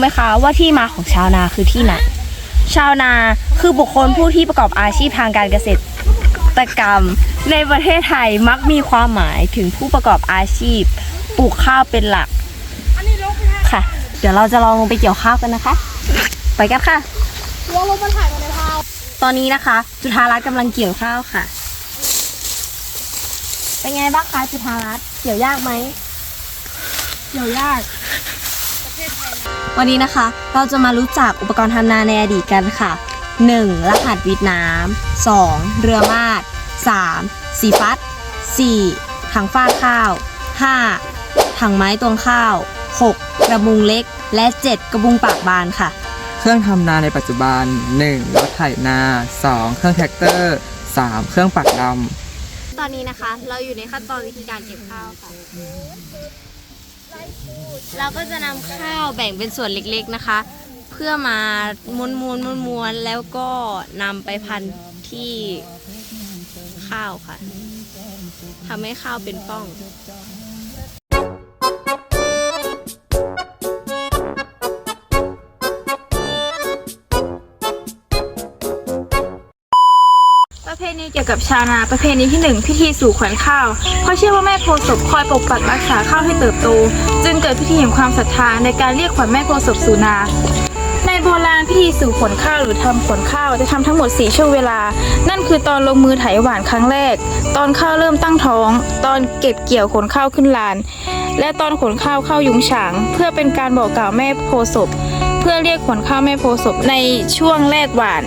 ไหมคะว่าที่มาของชาวนาคือที่ไหน ชาวนาคือบุคคลผู้ที่ประกอบอาชีพทางการเกษตรกรรม ในประเทศไทยมักมีความหมายถึงผู้ประกอบอาชีพปลูกข้าวเป็นหลักค่ะ เดี๋ยวเราจะลองลงไปเกี่ยวข้าวกันนะคะ ไปกันค่ะเราลงมาถ่ายกันในพาวตอนนี้นะคะ จุธารัตน์กำลังเกี่ยวข้าวค่ะ เป็นไงบ้างคะจุธารัตน์เกี่ยวยากไหมเกี่ยวยาก วันนี้นะคะ เราจะมารู้จักอุปกรณ์ทำนาในอดีตกันค่ะ 1. รหัสวิทย์น้ำ 2. เรือมาด 3. สีฟัด 4. ถังฟาดข้าว 5. ถังไม้ตวงข้าว 6. กระบุงเล็ก และ 7. กระบุงปากบานค่ะ เครื่องทำนาในปัจจุบัน 1. รถไถนา 2. เครื่องแท็กเตอร์ 3. เครื่องปักดำตอนนี้นะคะ เราอยู่ในขั้นตอนวิธีการเก็บข้าวค่ะ เราก็จะนำข้าวแบ่งเป็นส่วนเล็กๆนะคะ เพื่อมาม้วนม้วนม้วนมวนแล้วก็นำไปพันที่ข้าวค่ะทำให้ข้าวเป็นป้อง ณีเกี่ยวกับชาวนาประเพณีที่หนึ่งพิธีสู่ขวัญข้าวเพราะเชื่อว่าแม่โพศพคอยปกปักรักษาข้าวให้เติบโต จึงเกิดพิธีแห่งความศรัทธาในการเรียกขวัญแม่โพศพสู่นาในโบราณพิธีสู่ขวัญข้าวหรือทำขวัญข้าวจะทำทั้งหมด 4 ช่วงเวลา นั่นคือตอนลงมือไถหวานครั้งแรก ตอนข้าวเริ่มตั้งท้อง ตอนเก็บเกี่ยวขนข้าวขึ้นลาน และตอนขนข้าวเข้ายุงฉาง เพื่อเป็นการบอกกล่าวแม่โพศพ เพื่อเรียกขวัญข้าวแม่โพศพในช่วงแรกหวาน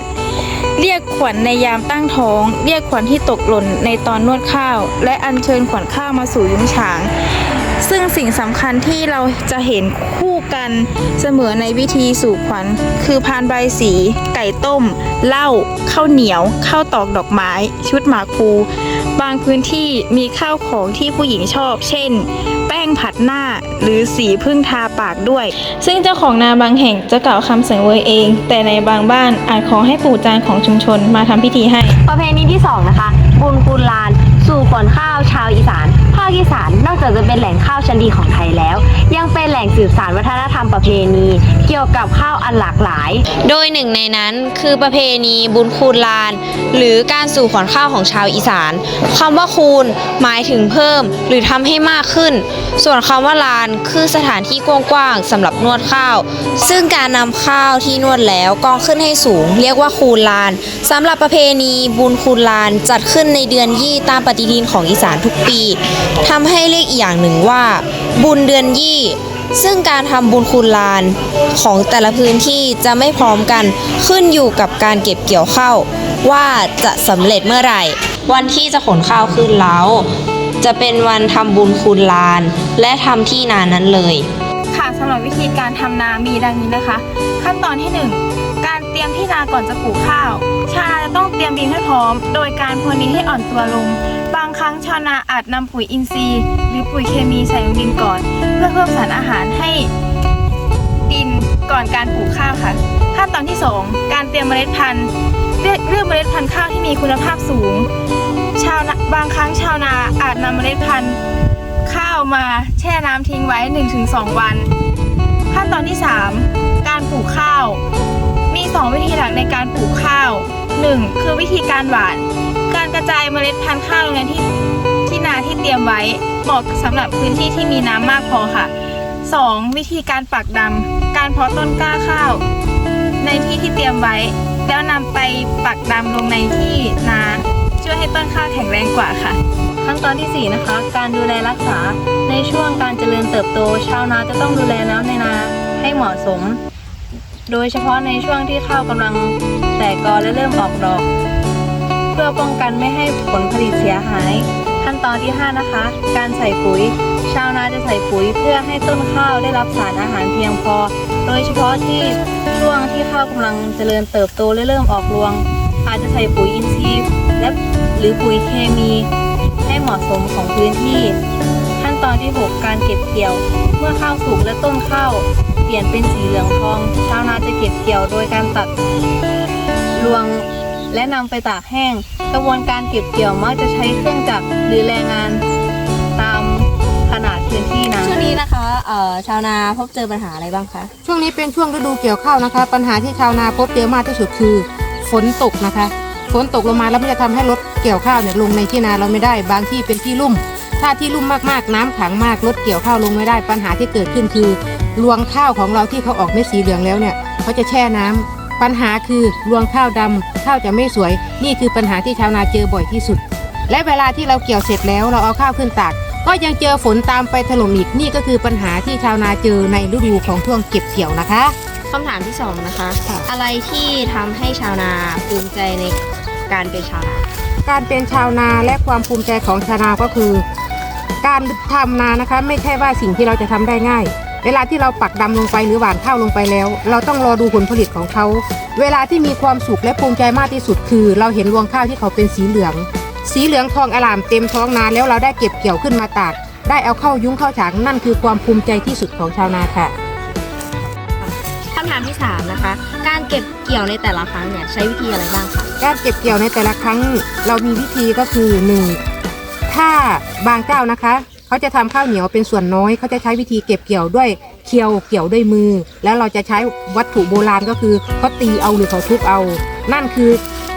เรียกขวัญในยามตั้งท้อง เรียกขวัญที่ตกหล่นในตอนนวดข้าว และอัญเชิญขวัญข้าวมาสู่ยุ้งฉาง ซึ่งสิ่งสำคัญที่เราจะเห็นคู่กันเสมอในวิธีสู่ขวัญ คือพานใบสี ไก่ต้มเหล้าข้าวเหนียวข้าวตอกดอกไม้ ชุดหมาปูบางพื้นที่มีข้าวของที่ผู้หญิงชอบ เช่น งผัดหน้า หรือสีพึ่งทาปากด้วย ซึ่งเจ้าของนาบางแห่งจะกล่าวคำสังเวยเอง แต่ในบางบ้านอาจขอให้ปู่จานของชุมชนมาทำพิธีให้ ประเพณีที่ 2 นะคะ บุญคูณลาน สู่ขวัญข้าวชาวอีสานภาคอีสานนอกจากจะเป็นแหล่งข้าวชั้นดีของไทยแล้ว ยังเป็นแหล่งสืบสานวัฒนธรรมประเพณี เกี่ยวกับข้าวอันหลากหลาย โดยหนึ่งในนั้นคือประเพณีบุญคูณลาน หรือการสู่ขวัญข้าวของชาวอีสานคำว่าคูณหมายถึงเพิ่ม หรือทำให้มากขึ้น ส่วนคำว่าลานคือสถานที่กว้างๆสำหรับนวดข้าว ซึ่งการนำข้าวที่นวดแล้วกองขึ้นให้สูง เรียกว่าคูณลานสำหรับประเพณีบุญคูณลานจัดขึ้นในเดือนยี่ตามปฏิทินของอีสานทุกปีทำให้เรียกอีกอย่างหนึ่งว่า บุญเดือนยี่ ซึ่งการทำบุญคุณลานของแต่ละพื้นที่จะไม่พร้อมกันขึ้นอยู่กับการเก็บเกี่ยวข้าวว่าจะสำเร็จเมื่อไหร่ วันที่จะขนข้าวขึ้นเล้าจะเป็นวันทำบุญคุณลาน และทำที่นานั้นเลย ค่ะสำหรับวิธีการทำนามีดังนี้นะคะ ขั้นตอนที่1การ เตรียมที่นาก่อนจะปลูกข้าว ชาวนาจะต้องเตรียมดินให้พร้อม โดยการพรวนดินให้อ่อนตัวลง บางครั้งชาวนาอาจนำปุ๋ยอินทรีย์ หรือปุ๋ยเคมีใส่ลงดินก่อน เพื่อเพิ่มสารอาหารให้ดินก่อนการปลูกข้าวค่ะ ขั้นตอนที่ 2 การเตรียมเมล็ดพันธุ์เลือกเลือกเมล็ดพันธุ์ข้าวที่มีคุณภาพสูง ชาวนาบางครั้งชาวนาอาจนำเมล็ดพันธุ์ข้าวมาแช่น้ำทิ้งไว้ 1-2 วัน ขั้นตอนที่ 3 การปลูกข้าว 2 วิธีหลักในการปลูกข้าว 1. คือวิธีการหว่าน การกระจายเมล็ดพันธุ์ข้าวลงในที่ที่นาที่เตรียมไว้เหมาะสำหรับพื้นที่ที่มีน้ำมากพอค่ะ 2. วิธีการปักดำการเพาะต้นกล้าข้าว ในที่ที่เตรียมไว้ แล้วนำไปปักดำลงในที่นาช่วยให้ต้นข้าวแข็งแรงกว่าค่ะ ขั้นตอนที่ 4 นะคะ การดูแลรักษาในช่วงการเจริญเติบโตชาวนาจะต้องดูแลน้ำในนาให้เหมาะสม โดยเฉพาะในช่วงที่ข้าวกำลังแตกกอและเริ่มออกดอก เพื่อป้องกันไม่ให้ผลผลิตเสียหาย ขั้นตอนที่ 5 นะคะ การใส่ปุ๋ย ชาวนาจะใส่ปุ๋ยเพื่อให้ต้นข้าวได้รับสารอาหารเพียงพอ โดยเฉพาะที่ช่วงที่ข้าวกำลังเจริญเติบโตและเริ่มออกรวง อาจจะใส่ปุ๋ยอินทรีย์และหรือปุ๋ยเคมีให้เหมาะสมของพื้นที่ ขั้นตอนที่ 6 การเก็บเกี่ยว เมื่อข้าวสุกและต้นข้าว เปลี่ยนเป็นสีเหลืองทอง ชาวนาจะเก็บเกี่ยวโดยการตัดรวงและนำไปตากแห้ง กระบวนการเก็บเกี่ยวมักจะใช้เครื่องจักรหรือแรงงานตามขนาดพื้นที่นานี้นะคะเอ่อชาวนาพบเจอปัญหาอะไรบ้างคะ ช่วงนี้เป็นช่วงฤดูเกี่ยวข้าวนะคะ ปัญหาที่ชาวนาพบเจอมากที่สุดคือฝนตกนะคะ ฝนตกลงมาแล้วมันจะทำให้รถเกี่ยวข้าวเนี่ยลงในที่นาเราไม่ได้ บางที่เป็นที่ลุ่ม ถ้าที่ลุ่มมากๆน้ำขังมากรถเกี่ยวข้าวลงไม่ได้ปัญหาที่เกิดขึ้นคือรวงข้าวของเราที่เขาออกเม็ดสีเหลืองแล้วเนี่ยเขาจะแช่น้ำปัญหาคือรวงข้าวดำข้าวจะไม่สวย นี่คือปัญหาที่ชาวนาเจอบ่อยที่สุด และเวลาที่เราเกี่ยวเสร็จแล้วเราเอาข้าวขึ้นตากก็ยังเจอฝนตามไปถล่มอีกนี่ก็คือปัญหาที่ชาวนาเจอในฤดูของช่วงเก็บเกี่ยวนะคะคำถามที่สองนะคะค่ะอะไรที่ทำให้ชาวนาภูมิใจในการเป็นชาวนา การเป็นชาวนาและความภูมิใจของชาวนาก็คือ การทำนานะคะ ไม่ใช่ว่าสิ่งที่เราจะทำได้ง่าย เวลาที่เราปักดำลงไปหรือหว่านข้าวลงไปแล้ว เราต้องรอดูผลผลิตของเขา เวลาที่มีความสุขและภูมิใจมากที่สุดคือ เราเห็นรวงข้าวที่เขาเป็นสีเหลือง สีเหลืองทองอลามเต็มท้องนาแล้วเราได้เก็บเกี่ยวขึ้นมาตาก ได้เอาเข้ายุ้งเข้าฉางนั่นคือความภูมิใจที่สุดของชาวนาค่ะคำถามที่สามนะคะ การเก็บเกี่ยวในแต่ละครั้งเนี่ยใช้วิธีอะไรบ้างคะ การเก็บเกี่ยวในแต่ละครั้ง เรามีวิธีก็คือหนึ่ง ถ้าบางเจ้านะคะ เขาจะทำข้าวเหนียวเป็นส่วนน้อย เขาจะใช้วิธีเก็บเกี่ยวด้วยเคียวเกี่ยวด้วยมือ แล้วเราจะใช้วัตถุโบราณก็คือเขาตีเอาหรือเขาทุบเอา นั่นคือ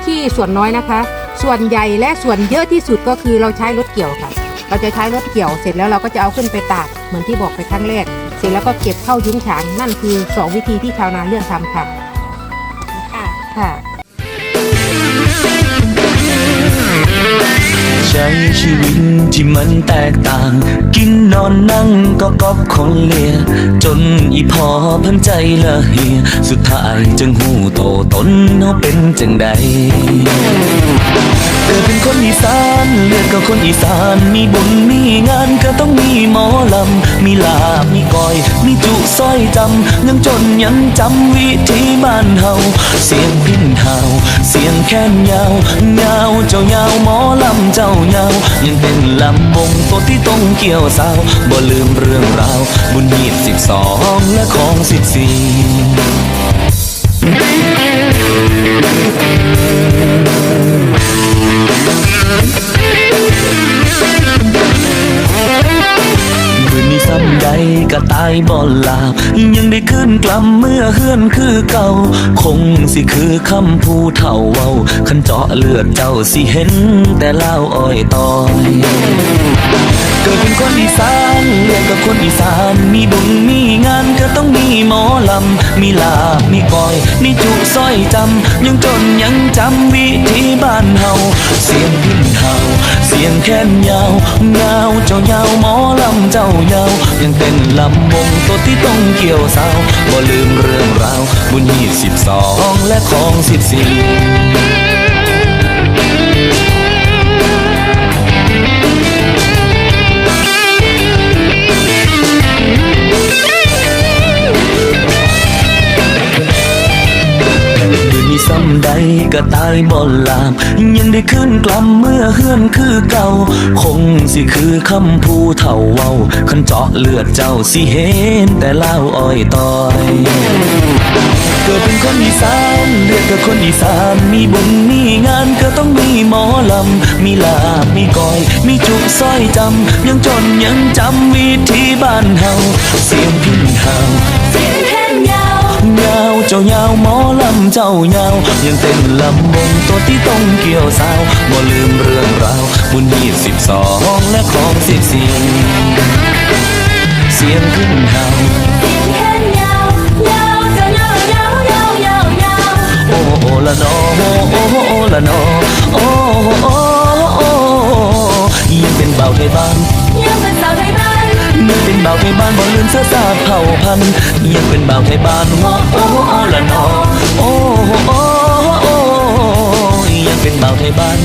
ที่ส่วนน้อยนะคะ ส่วนใหญ่และส่วนเยอะที่สุดก็คือเราใช้รถเกี่ยวค่ะ เราจะใช้รถเกี่ยวเสร็จแล้วเราก็จะเอาขึ้นไปตากเหมือนที่บอกไปครั้งแรก เสร็จแล้วก็เก็บเข้ายุ้งฉางนั่นคือสองวิธีที่ชาวนาเลือกทำค่ะค่ะค่ะ ใช้ชีวิตที่มันแตกต่าง กินนอนนั่งก็ก๊อบคนเลีย จนอีพอพันใจละเหีย สุดท้ายจึงหูโตตนเฮาเป็นจังใด ก็คนอีสานมีบุญมีงานก็ต้องมีหมอลำ มีลาบมีก้อย มีจุสร้อยจำยังจนยังจำวิธีบ้านเฮาเสียงพินเฮาเสียงแค้นยาวยาวเจ้ายาวหมอลำเจ้ายาวยังเป็นลำวงตัวที่ต้องเกี่ยวสาวบ่ลืมเรื่องราว บุญหีบสิบสองและของสิบสี่ นี้ซ้ำใดก็ตายบ่หลาบ ยังได้ขึ้นกลับเมื่อเฮือนคือเก่า คงสิคือคำผู้เฒ่าเว้าคันเจาะเลือดเจ้าสิเห็น แต่เล่าอ้อยตอยเกิดเป็นคนอีสานเรียกกับคนอีสาน มีบุญมีงานก็ต้องมีหมอลำ มีลาบมีก้อย มีจุสร้อยจำ ยังจนยังจำวิธีบ้านเฮา เสียงพินเฮา เสียงแค้นยาวเงาเจ้ายาวหมอลำเจ้ายาวยังเต้นลำวงตัวที่ต้องเกี่ยวสาวบ่ลืมเรื่องราว บุญยี่สิบสองและของสิบสี่ ตายบ่ลาม ยังได้ขึ้นกลับเมื่อเฮือนคือเก่า คงสิคือคำผู้เฒ่าเว้าคันเจาะเลือดเจ้าสิเห็นแต่เล่าอ้อยตอยเกิดเป็นคนอีสานเลือดกับคนอีสาน มีบุญมีงานก็ต้องมีหมอลำ มีลาบมีก้อย มีจุสร้อยจำ ยังจนยังจำวิธีบ้านเฮาเสียงพินเฮา เจ้ายาวหมอลำเจ้ายาว ยังเต้นลำวงตัวที่ต้องเกี่ยวสาวบ่ลืมเรื่องราวบุญยี่สิบสองและของสิบสี่เสียงขึ้นเฮาโอ้โอละนอโอ้โอโอละนอ บาวไปบ้านบ่ลืมเสื้อสาเผ่าพันยังเป็นเบาวไทยบ้านหัวโอ้โอ้ละนอโอ้โอ้โอยังเป็นเบาวไทยบ้าน